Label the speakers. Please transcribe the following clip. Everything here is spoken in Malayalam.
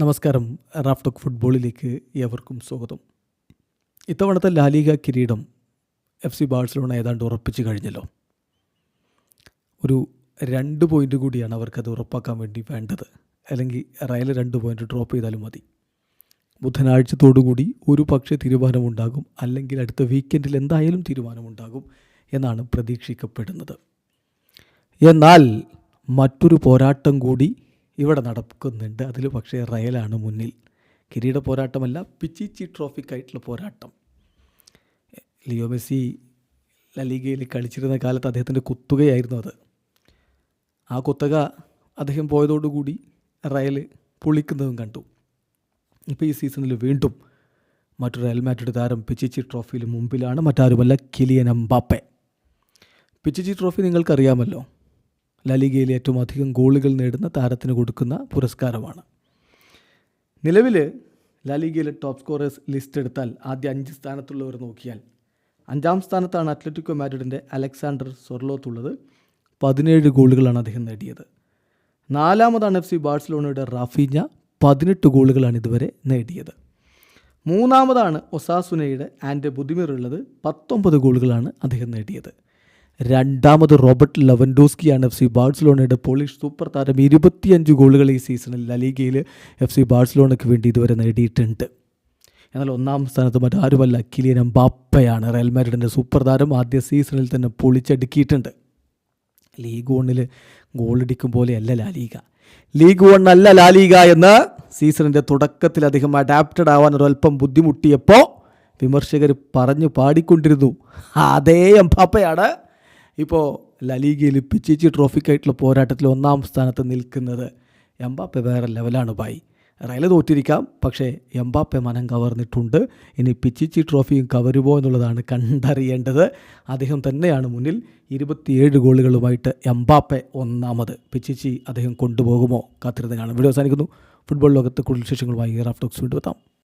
Speaker 1: നമസ്കാരം. റാഫ്റ്റോക്ക് ഫുട്ബോളിലേക്ക് ഏവർക്കും സ്വാഗതം. ഇത്തവണത്തെ ലാലിക കിരീടം എഫ് സി ബാഴ്സലോണ ഏതാണ്ട് ഉറപ്പിച്ച് കഴിഞ്ഞല്ലോ. ഒരു രണ്ട് പോയിന്റ് കൂടിയാണ് അവർക്കത് ഉറപ്പാക്കാൻ വേണ്ടി വേണ്ടത്. അല്ലെങ്കിൽ റയൽ രണ്ട് പോയിന്റ് ഡ്രോപ്പ് ചെയ്താലും മതി. ബുധനാഴ്ചത്തോടുകൂടി ഒരു പക്ഷേ തീരുമാനമുണ്ടാകും. അല്ലെങ്കിൽ അടുത്ത വീക്കെൻഡിൽ എന്തായാലും തീരുമാനമുണ്ടാകും എന്നാണ് പ്രതീക്ഷിക്കപ്പെടുന്നത്. എന്നാൽ മറ്റൊരു പോരാട്ടം കൂടി ഇവിടെ നടക്കുന്നുണ്ട്. അതിൽ പക്ഷേ റയലാണ് മുന്നിൽ. കിരീട പോരാട്ടമല്ല പിച്ചിച്ചി ട്രോഫിക്കായിട്ടുള്ള പോരാട്ടം. ലിയോ മെസ്സി ലലീഗയിൽ കളിച്ചിരുന്ന കാലത്ത് അദ്ദേഹത്തിന്റെ കുത്തുകയായിരുന്നു അത്. ആ കുത്തക അദ്ദേഹം പോയതോടുകൂടി റയൽ പൊളിക്കുന്നതും കണ്ടു. ഇപ്പോൾ ഈ സീസണിൽ വീണ്ടും മറ്റൊരു മാഡ്രിഡ് താരം പിച്ചിച്ചി ട്രോഫിയിൽ മുമ്പിലാണ്. മറ്റാരുമല്ല കിലിയൻ എംബാപ്പെ. പിച്ചിച്ചി ട്രോഫി നിങ്ങൾക്കറിയാമല്ലോ. ലാലിഗയിൽ ഏറ്റവും അധികം ഗോളുകൾ നേടുന്ന താരത്തിന് കൊടുക്കുന്ന പുരസ്കാരമാണ്. നിലവിൽ ലാലിഗയിലെ ടോപ്പ് സ്കോറേഴ്സ് ലിസ്റ്റ് എടുത്താൽ ആദ്യ അഞ്ച് സ്ഥാനത്തുള്ളവർ നോക്കിയാൽ അഞ്ചാം സ്ഥാനത്താണ് അത്ലറ്റിക്കോ മാഡ്രിഡിന്റെ അലക്സാണ്ടർ സൊർലോത്ത് ഉള്ളത്. പതിനേഴ് ഗോളുകളാണ് അദ്ദേഹം നേടിയത്. നാലാമതാണ് എഫ് സി ബാഴ്സലോണയുടെ റാഫീഞ്ഞ പതിനെട്ട് ഗോളുകളാണ് ഇതുവരെ നേടിയത്. മൂന്നാമതാണ് ഒസാസുനയുടെ ആൻഡ് ബുദ്ധിമിർ ഉള്ളത് പത്തൊമ്പത് ഗോളുകളാണ് അദ്ദേഹം നേടിയത്. രണ്ടാമത് റോബർട്ട് ലവൻഡോസ്കിയാണ് എഫ് സി ബാഴ്സലോണയുടെ പോളിഷ് സൂപ്പർ താരം. ഇരുപത്തിയഞ്ച് ഗോളുകൾ ഈ സീസണിൽ ലലീഗയിൽ എഫ് സി ബാഴ്സലോണയ്ക്ക് വേണ്ടി ഇതുവരെ നേടിയിട്ടുണ്ട്. എന്നാൽ ഒന്നാം സ്ഥാനത്ത് മറ്റാരുമല്ല കിലിയൻ എംബാപ്പയാണ് റയൽ മാഡ്രിഡിന്റെ സൂപ്പർ താരം. ആദ്യ സീസണിൽ തന്നെ പൊളിച്ചടുക്കിയിട്ടുണ്ട്. ലീഗ് വണ്ണിൽ ഗോളടിക്കും പോലെയല്ല ലാലീഗ ലീഗ്. വൺ അല്ല ലാലീഗ എന്ന് സീസണിന്റെ തുടക്കത്തിൽ അധികം അഡാപ്റ്റഡ് ആവാൻ ഒരൽപ്പം ബുദ്ധിമുട്ടിയപ്പോൾ വിമർശകർ പറഞ്ഞു പാടിക്കൊണ്ടിരുന്നു. അതേ എംബാപ്പയാണ് ഇപ്പോൾ ലലീഗയിൽ പിച്ചിച്ചി ട്രോഫിക്കായിട്ടുള്ള പോരാട്ടത്തിൽ ഒന്നാം സ്ഥാനത്ത് നിൽക്കുന്നത് എംബാപ്പെ വേറെ ലെവലാണ് ബായി. റയൽ തോറ്റിരിക്കാം പക്ഷേ എംബാപ്പെ മനം കവർന്നിട്ടുണ്ട്. ഇനി പിച്ചിച്ചി ട്രോഫിയും കവരുമോ എന്നുള്ളതാണ് കണ്ടറിയേണ്ടത്. അദ്ദേഹം തന്നെയാണ് മുന്നിൽ ഇരുപത്തിയേഴ് ഗോളുകളുമായിട്ട് എംബാപ്പെ ഒന്നാമത്. പിച്ചിച്ചി അദ്ദേഹം കൊണ്ടുപോകുമോ? കാത്തിരുന്ന് കാണാം. വീഡിയോ അവസാനിക്കുന്നു. ഫുട്ബോൾ ലോകത്ത് കൂടുതൽ വിശേഷങ്ങളുമായി റാഫ്റ്റോക്സ് വീണ്ടും എത്താം.